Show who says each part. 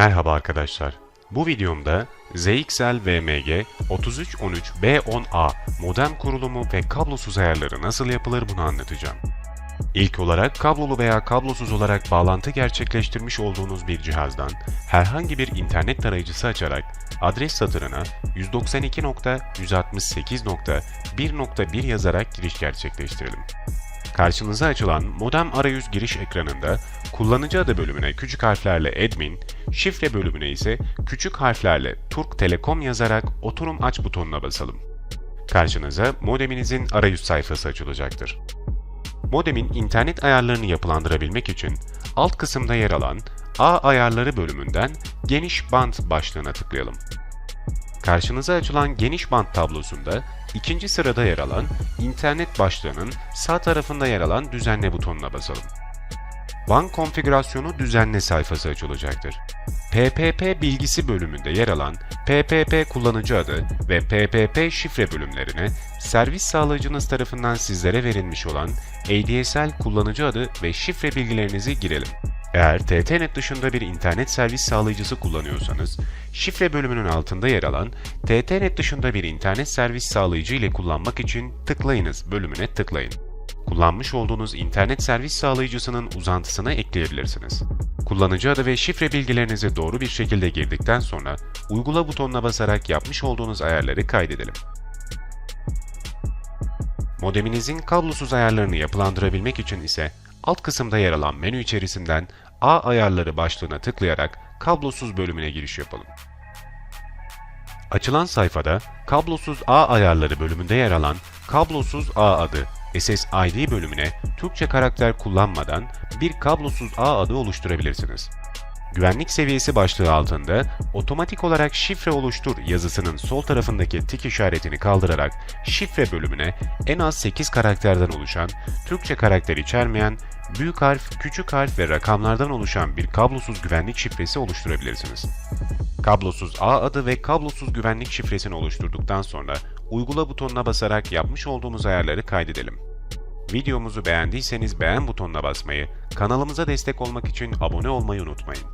Speaker 1: Merhaba arkadaşlar. Bu videomda ZXL VMG 3313B10A modem kurulumu ve kablosuz ayarları nasıl yapılır bunu anlatacağım. İlk olarak kablolu veya kablosuz olarak bağlantı gerçekleştirmiş olduğunuz bir cihazdan herhangi bir internet tarayıcısı açarak adres satırına 192.168.1.1 yazarak giriş gerçekleştirelim. Karşınıza açılan modem arayüz giriş ekranında kullanıcı adı bölümüne küçük harflerle admin, şifre bölümüne ise küçük harflerle Turk Telekom yazarak oturum aç butonuna basalım. Karşınıza modeminizin arayüz sayfası açılacaktır. Modemin internet ayarlarını yapılandırabilmek için alt kısımda yer alan A ayarları bölümünden geniş band başlığına tıklayalım. Karşınıza açılan geniş band tablosunda ikinci sırada yer alan internet başlığının sağ tarafında yer alan düzenle butonuna basalım. WAN konfigürasyonu düzenle sayfası açılacaktır. PPP bilgisi bölümünde yer alan PPP kullanıcı adı ve PPP şifre bölümlerine servis sağlayıcınız tarafından sizlere verilmiş olan ADSL kullanıcı adı ve şifre bilgilerinizi girelim. Eğer TTNet dışında bir internet servis sağlayıcısı kullanıyorsanız, şifre bölümünün altında yer alan TTNet dışında bir internet servis sağlayıcı ile kullanmak için tıklayınız bölümüne tıklayın. Kullanmış olduğunuz internet servis sağlayıcısının uzantısını ekleyebilirsiniz. Kullanıcı adı ve şifre bilgilerinizi doğru bir şekilde girdikten sonra uygula butonuna basarak yapmış olduğunuz ayarları kaydedelim. Modeminizin kablosuz ayarlarını yapılandırabilmek için ise alt kısımda yer alan menü içerisinden A ayarları başlığına tıklayarak kablosuz bölümüne giriş yapalım. Açılan sayfada kablosuz A ayarları bölümünde yer alan kablosuz A adı SSID bölümüne Türkçe karakter kullanmadan bir kablosuz ağ adı oluşturabilirsiniz. Güvenlik seviyesi başlığı altında otomatik olarak şifre oluştur yazısının sol tarafındaki tik işaretini kaldırarak şifre bölümüne en az 8 karakterden oluşan, Türkçe karakter içermeyen, büyük harf, küçük harf ve rakamlardan oluşan bir kablosuz güvenlik şifresi oluşturabilirsiniz. Kablosuz ağ adı ve kablosuz güvenlik şifresini oluşturduktan sonra uygula butonuna basarak yapmış olduğumuz ayarları kaydedelim. Videomuzu beğendiyseniz beğen butonuna basmayı, kanalımıza destek olmak için abone olmayı unutmayın.